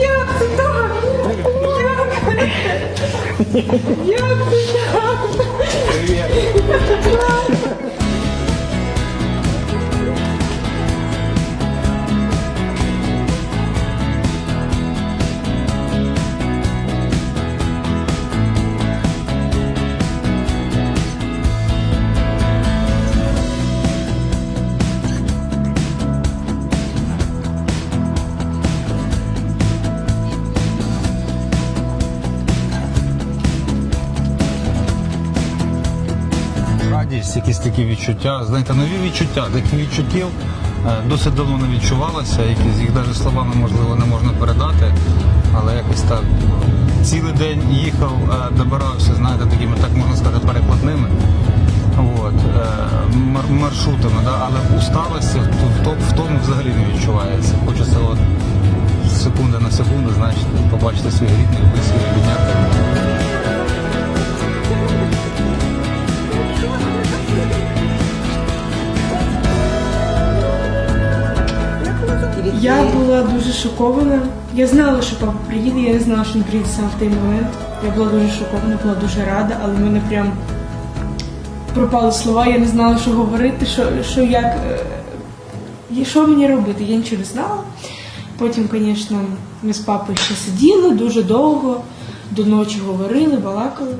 Як це так? Як? Як це так? Радість, якісь такі відчуття, знаєте, нові відчуття, таких відчуттів е, досить давно не відчувалося, якісь їх навіть словами можливо не можна передати, але якось так цілий день їхав, е, добирався, знаєте, такими, так можна сказати, перекладними. От, е, маршрутами, да? але усталості в, то- в тому взагалі не відчувається. Хочеться от секунди на секунду, значить, побачити своїх рідних, близьких, підняти. Я була дуже шокована. Я знала, що папа приїде, я не знала, що він приїде саме в той момент. Я була дуже шокована, була дуже рада, але в мене прям пропали слова, я не знала, що говорити, що, що як. е, що мені робити, я нічого не знала. Потім, звісно, ми з папою ще сиділи дуже довго, до ночі говорили, балакали.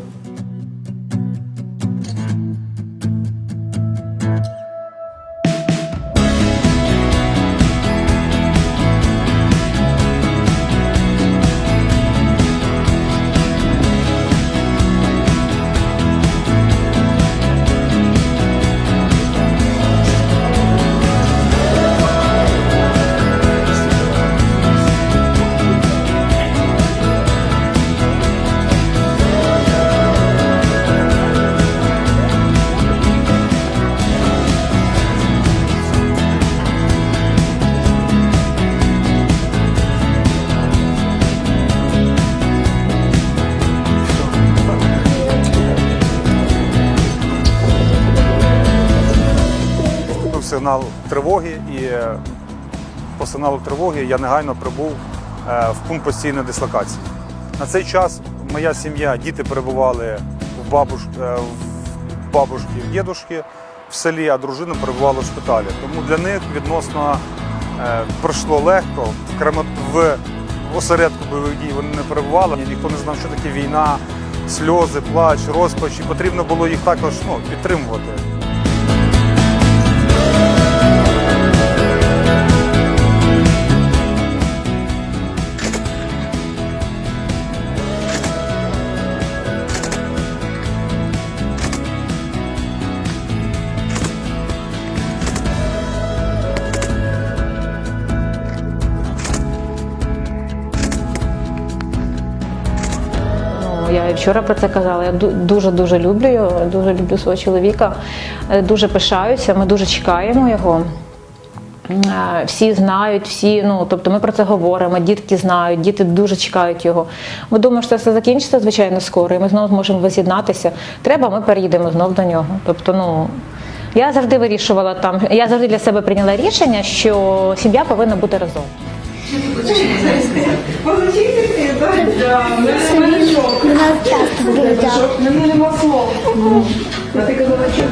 Сигнал тривоги, і е, по сигналу тривоги я негайно прибув е, в пункт постійної дислокації. На цей час моя сім'я, діти перебували в бабуш, е, в бабушки, в дідушки в селі, а дружина перебувала в шпиталі. Тому для них відносно пройшло легко. В, Крема- в осередку бойових дій вони не перебували. Ніхто не знав, що таке війна, сльози, плач, розпач. І потрібно було їх також ну, підтримувати. Вчора про це казала. Я дуже дуже люблю дуже люблю свого чоловіка, е, дуже пишаюся. Ми дуже чекаємо його. Е, Всі знають, всі, ну тобто ми про це говоримо, дітки знають, діти дуже чекають його. Ми думаємо, що це все закінчиться, звичайно, скоро, і ми знову зможемо воз'єднатися. Треба, ми переїдемо знов до нього. Тобто, ну я завжди вирішувала там, я завжди для себе прийняла рішення, що сім'я повинна бути разом. Получите да? Да, в мене- в мене шок. У нас часто мене нема слов. А ти казала, що